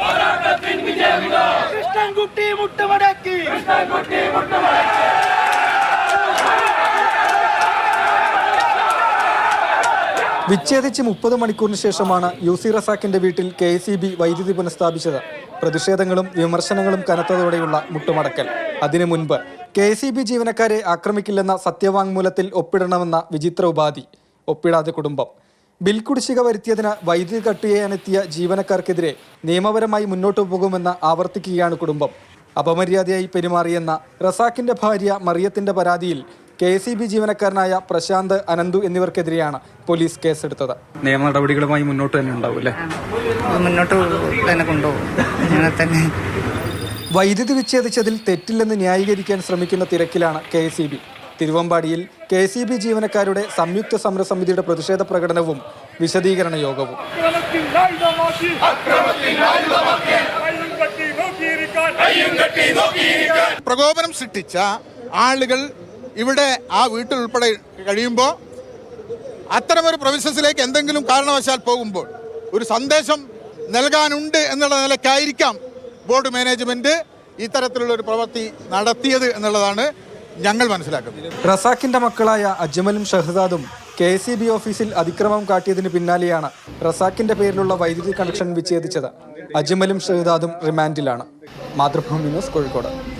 പോരാട്ടത്തിൻ വിജയവിധ കൃഷ്ണൻകുട്ടി മുട്ടുമടക്കി. വിച്ഛേദിച്ച് മുപ്പത് മണിക്കൂറിന് ശേഷമാണ് യു സി റസാക്കിന്റെ വീട്ടിൽ കെ എസ് ഇ ബി വൈദ്യുതി പുനഃസ്ഥാപിച്ചത്. പ്രതിഷേധങ്ങളും വിമർശനങ്ങളും കനത്തതോടെയുള്ള മുട്ടുമടക്കൽ. അതിനു മുൻപ് കെ എസ് ഇ ബി ജീവനക്കാരെ ആക്രമിക്കില്ലെന്ന സത്യവാങ്മൂലത്തിൽ ഒപ്പിടണമെന്ന വിചിത്ര ഉപാധി. ഒപ്പിടാതെ കുടുംബം. ബിൽ കുടിശ്ശിക വരുത്തിയതിന് വൈദ്യുതി കട്ട് ചെയ്യാനെത്തിയ ജീവനക്കാർക്കെതിരെ നിയമപരമായി മുന്നോട്ടു പോകുമെന്ന് ആവർത്തിക്കുകയാണ് കുടുംബം. അപമര്യാദയായി പെരുമാറിയെന്ന റസാക്കിന്റെ ഭാര്യ മറിയത്തിന്റെ പരാതിയിൽ കെ എസ് ഇ ബി ജീവനക്കാരനായ പ്രശാന്ത് അനന്തു എന്നിവർക്കെതിരെയാണ് പോലീസ് കേസെടുത്തത്. നിയമ നടപടികളുമായി മുന്നോട്ട് തന്നെ ഉണ്ടാവും അല്ലേ? മുന്നോട്ട് തന്നെ കൊണ്ടുപോകും. അങ്ങനെ തന്നെ. വൈദ്യുതി വിച്ഛേദിച്ചതിൽ തെറ്റില്ലെന്ന് ന്യായീകരിക്കാൻ ശ്രമിക്കുന്ന തിരക്കിലാണ് കെ എസ് ഇ ബി. തിരുവമ്പാടിയിൽ കെ സി ബി ജീവനക്കാരുടെ സംയുക്ത സമരസമിതിയുടെ പ്രതിഷേധ പ്രകടനവും വിശദീകരണ യോഗവും. പ്രകോപനം സൃഷ്ടിച്ച ആളുകൾ ഇവിടെ ആ വീട്ടിൽ ഉൾപ്പെടെ കഴിയുമ്പോൾ അത്തരമൊരു പ്രൊവിസസിലേക്ക് എന്തെങ്കിലും കാരണവശാൽ പോകുമ്പോൾ ഒരു സന്ദേശം നൽകാനുണ്ട് എന്നുള്ള നിലയ്ക്കായിരിക്കാം ബോർഡ് മാനേജ്മെന്റ് ഇത്തരത്തിലുള്ള ഒരു പ്രവൃത്തി നടത്തിയത് എന്നുള്ളതാണ് ഞങ്ങൾ മനസ്സിലാക്കുന്നു. റസാഖിന്റെ മക്കളായ അജ്മലും ഷഹദാദും കെ സി ബി ഓഫീസിൽ അതിക്രമം കാട്ടിയതിന് പിന്നാലെയാണ് റസാഖിന്റെ പേരിലുള്ള വൈദ്യുതി കണക്ഷൻ വിച്ഛേദിച്ചത്. അജ്മലും ഷഹദാദും റിമാൻഡിലാണ്. മാതൃഭൂമി ന്യൂസ് കോഴിക്കോട്.